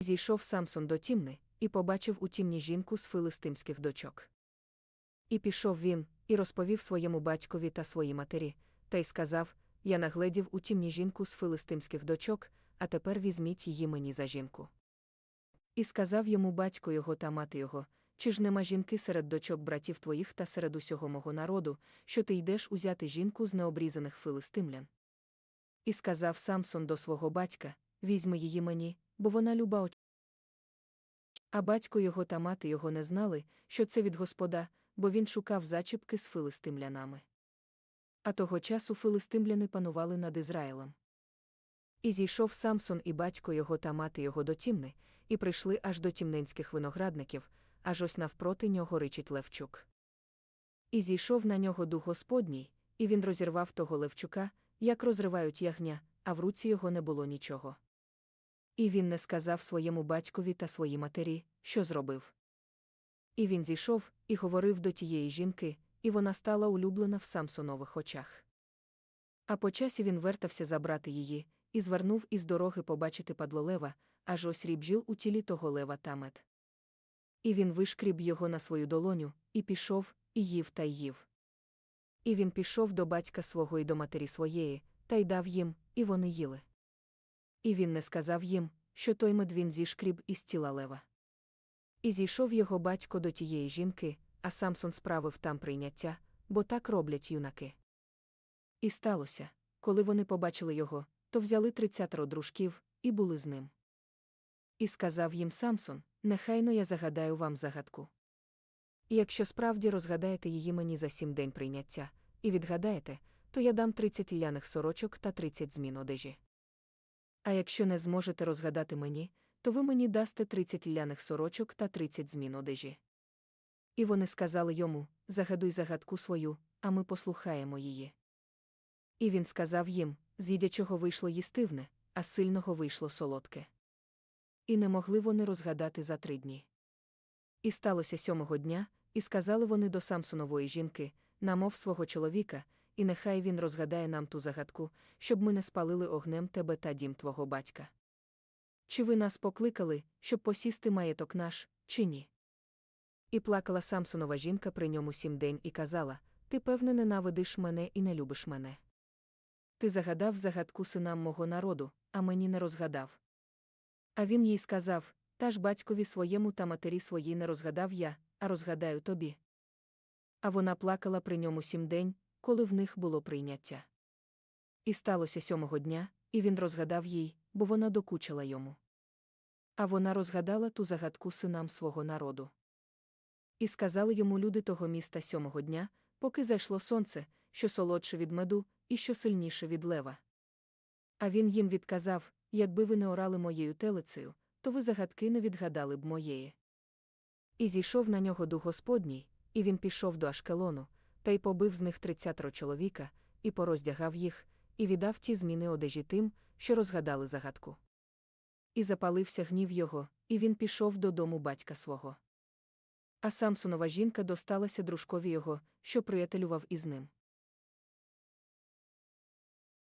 Зійшов Самсон до тімни і побачив у тімні жінку з филистимських дочок. І пішов він, і розповів своєму батькові та своїй матері, та й сказав: Я нагледів у тімні жінку з филистимських дочок, а тепер візьміть її мені за жінку. І сказав йому батько його та мати його, чи ж нема жінки серед дочок братів твоїх та серед усього мого народу, що ти йдеш узяти жінку з необрізаних филистимлян. І сказав Самсон до свого батька: Візьми її мені, бо вона люба оч. А батько його та мати його не знали, що це від Господа, бо він шукав зачіпки з филистимлянами. А того часу филистимляни панували над Ізраїлем. І зійшов Самсон і батько його та мати його до тімни, і прийшли аж до тімненських виноградників, аж ось навпроти нього ричить Левчук. І зійшов на нього дух Господній, і він розірвав того Левчука, як розривають ягня, а в руці його не було нічого. І він не сказав своєму батькові та своїй матері, що зробив. І він зійшов і говорив до тієї жінки, і вона стала улюблена в Самсонових очах. А по часі він вертався забрати її, і звернув із дороги побачити падло лева, аж ось рібжіл у тілі того лева та мед. І він вишкріб його на свою долоню, і пішов, і їв та й їв. І він пішов до батька свого і до матері своєї, та й дав їм, і вони їли. І він не сказав їм, що той мед він зішкріб із тіла лева. І зійшов його батько до тієї жінки, а Самсон справив там прийняття, бо так роблять юнаки. І сталося, коли вони побачили його, то взяли тридцятеро дружків і були з ним. І сказав їм Самсон: Нехайно я загадаю вам загадку. І якщо справді розгадаєте її мені за сім день прийняття, і відгадаєте, то я дам тридцять ляних сорочок та тридцять змін одежі. А якщо не зможете розгадати мені, то ви мені дасте тридцять ляних сорочок та тридцять змін одежі. І вони сказали йому: Загадуй загадку свою, а ми послухаємо її. І він сказав їм: з їдячого вийшло їстивне, а з сильного вийшло солодке. І не могли вони розгадати за три дні. І сталося сьомого дня, і сказали вони до Самсонової жінки, намов свого чоловіка, і нехай він розгадає нам ту загадку, щоб ми не спалили огнем тебе та дім твого батька. Чи ви нас покликали, щоб посісти маєток наш, чи ні? І плакала Самсонова жінка при ньому сім день і казала: Ти, певне, ненавидиш мене і не любиш мене. Ти загадав загадку синам мого народу, а мені не розгадав. А він їй сказав: Та ж батькові своєму та матері своїй не розгадав я, а розгадаю тобі. А вона плакала при ньому сім день, коли в них було прийняття. І сталося сьомого дня, і він розгадав їй, бо вона докучила йому. А вона розгадала ту загадку синам свого народу. І сказали йому люди того міста сьомого дня, поки зайшло сонце, що солодше від меду, і що сильніше від лева. А він їм відказав: якби ви не орали моєю телицею, то ви загадки не відгадали б моєї. І зійшов на нього дух Господній, і він пішов до Ашкелону, та й побив з них тридцятеро чоловіка, і пороздягав їх, і віддав ті зміни одежі тим, що розгадали загадку. І запалився гнів його, і він пішов додому батька свого. А Самсонова жінка досталася дружкові його, що приятелював із ним.